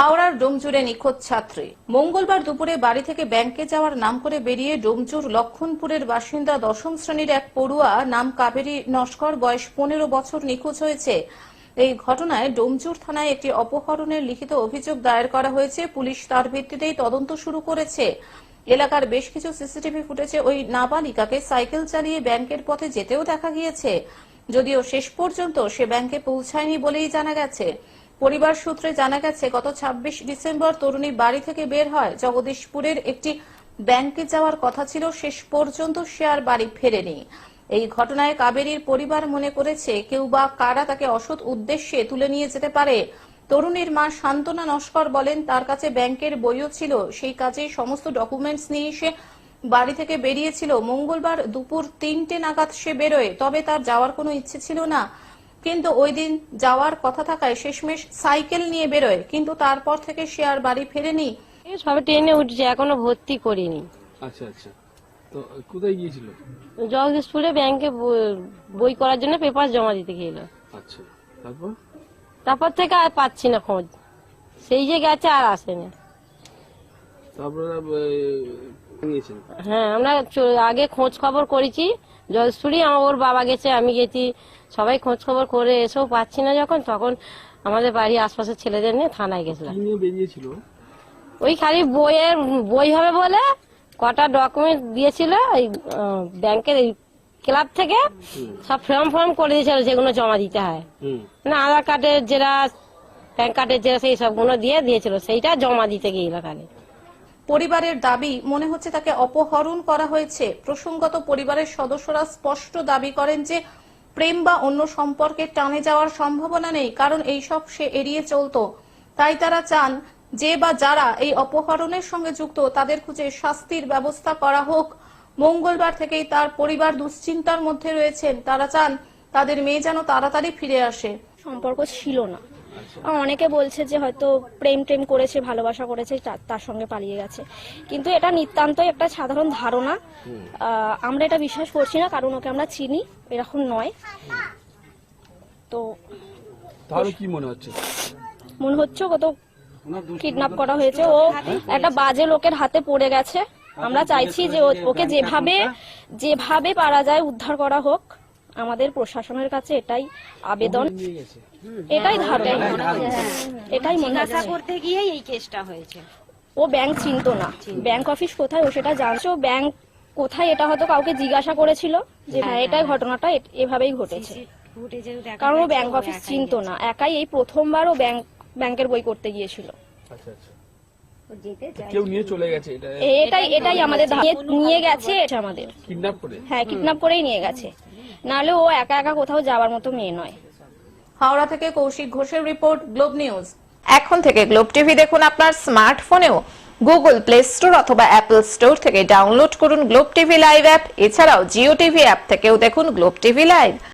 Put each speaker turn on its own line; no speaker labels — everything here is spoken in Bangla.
হাওড়ার ডোমজুরে নিখোঁজ ছাত্রী। মঙ্গলবার দুপুরে বাড়ি থেকে ব্যাংকে যাওয়ার নাম করে বেরিয়ে ডোমজুর লক্ষণপুরের বাসিন্দা দশম শ্রেণির এক পড়ুয়া নাম কাবেরী নস্কর, বয়স পনেরো বছর, নিখোঁজ হয়েছে। এই ঘটনায় ডোমজুর থানায় একটি অপহরণের লিখিত অভিযোগ দায়ের করা হয়েছে। পুলিশ তার ভিত্তিতেই তদন্ত শুরু করেছে। এলাকার বেশ কিছু সিসিটিভি ফুটেজে ওই নাবালিকাকে সাইকেল চালিয়ে ব্যাংকের পথে যেতেও দেখা গিয়েছে। যদিও শেষ পর্যন্ত সে ব্যাংকে পৌঁছায়নি বলেই জানা গেছে। পরিবার সূত্রে জানা গেছে, গত ২৬ ডিসেম্বর তরুণী বাড়ি থেকে বের হয়। জগদীশপুরের একটি ব্যাংকে যাওয়ার কথা ছিল, শেষ পর্যন্ত সে আর বাড়ি ফেরেনি। এই ঘটনায় কাবেরীর পরিবার মনে করেছে, কেউ বা কারা তাকে অসৎ উদ্দেশ্যে তুলে নিয়ে যেতে পারে। তরুণীর মা শান্তনা নস্কর বলেন, তার কাছে ব্যাংকের বইও ছিল। সেই কাজে সমস্ত ডকুমেন্টস নিয়ে এসে বাড়ি থেকে বেরিয়েছিল। মঙ্গলবার দুপুর তিনটে নাগাদ সে বেরোয়, তবে তার যাওয়ার কোনো ইচ্ছে ছিল না। কিন্তু ওই দিন যাওয়ার কথা থাকায় শেষমেশ সাইকেল নিয়ে বেরোয় কিন্তু তারপর থেকে সে আর বাড়ি ফেরেনি।
সবে ট্রেনে উঠছে এখনও ভর্তি করিনি।
আচ্ছা আচ্ছা। তো কোথায় গিয়েছিল?
জগদীশপুরে ব্যাংকে ব- বই করার জন্য পেপার জমা দিতে গেল।
আচ্ছা তারপর?
তারপর থেকে আর পাচ্ছি না খোঁজ। সেই যে গেছে আর
নিয়েছেন
হ্যাঁ আমরা চ- আগে খোঁজ খবর করেছি। জলসুরি আমার ওর বাবা গেছে আমি গেছি। সবাই খোঁজ খবর করে এসেও পাচ্ছি না যখন তখন আমাদের বাড়ির আশপাশের ছেলেদের নিয়ে থানায় গেছিলাম।
কি নিয়ে বেরিয়েছিল
ওই খালি বইয়ের বই হবে বলে কটা ডকুমেন্ট দিয়েছিল ওই আহ, ব্যাংকের এই ক্লাব থেকে সব ফর্ম ফর্ম করে দিয়েছিল যেগুলো জমা দিতে হয়।
হুম।
মানে আধার কার্ডের জেরাস প্যান কার্ডের জেরাস এই সবগুলো দিয়ে দিয়েছিল সেইটা জমা দিতে গিয়েছিল খালি।
পরিবারের দাবি, মনে হচ্ছে তাকে অপহরণ করা হয়েছে। প্রসঙ্গত পরিবারের সদস্যরা স্পষ্ট দাবি করেন যে, প্রেম বা অন্য সম্পর্কে টানে যাওয়ার সম্ভাবনা নেই, কারণ এইসব সে এড়িয়ে চলত। তাই তারা চান, যে বা যারা এই অপহরণের সঙ্গে যুক্ত, তাদের খুঁজে শাস্তির ব্যবস্থা করা হোক। মঙ্গলবার থেকেই তার পরিবার দুশ্চিন্তার মধ্যে রয়েছেন। তারা চান, তাদের মেয়ে যেন তাড়াতাড়ি ফিরে আসে।
সম্পর্ক ছিল না। অনেকে বলছে যে হয়তো প্রেম টেম করেছে ভালোবাসা করেছে তার সঙ্গে পালিয়ে গেছে। কিন্তু এটা নিতান্তই একটা সাধারণ ধারণা। আমরা এটা বিশ্বাস করছি না কারণ ওকে আমরা চিনি এরকম নয়। তো
তাহলে কি মনে হচ্ছে?
মনে হচ্ছে কত কিডন্যাপ করা হয়েছে। ও একটা বাজে লোকের হাতে পড়ে গেছে। আমরা চাইছি যে ওকে যেভাবে যেভাবে পারা যায় উদ্ধার করা হোক। আমাদের প্রশাসনের কাছে এটাই আবেদন। এটাই ধারণা। এটাই মনে
জিজ্ঞাসা করতে গিয়েই এই কেসটা হয়েছে।
ও ব্যাংক চিনতো না। ব্যাংক অফিস কোথায় ও সেটা জানছে ও ব্যাংক কোথায় এটা হয়তো কাউকে জিজ্ঞাসা করেছিল যে হ্যাঁ এটাই ঘটনাটা এভাবেই ঘটেছে। কারণ ও ব্যাংক অফিস চিনতো না। একাই এই প্রথমবার ও ব্যাংক ব্যাংকের বই করতে গিয়েছিল।
আচ্ছা আচ্ছা। কেউ নিয়ে চলে গেছে এটা
এটাই এটাই আমাদের নিয়ে গেছে এটা আমাদের।
কিডন্যাপ করে?
হ্যাঁ কিডন্যাপ করেই নিয়ে গেছে। নাহলে ও একা একা কোথাও যাওয়ার মতো মেয়ে নয়।
হাওড়া থেকে কৌশিক ঘোষের রিপোর্ট গ্লোব নিউজ। এখন থেকে গ্লোব টিভি দেখুন আপনার স্মার্টফোনেও। গুগল প্লে স্টোর অথবা অ্যাপল স্টোর থেকে ডাউনলোড করুন গ্লোব টিভি লাইভ অ্যাপ। এছাড়াও জিও টিভি অ্যাপ থেকেও দেখুন গ্লোব টিভি লাইভ।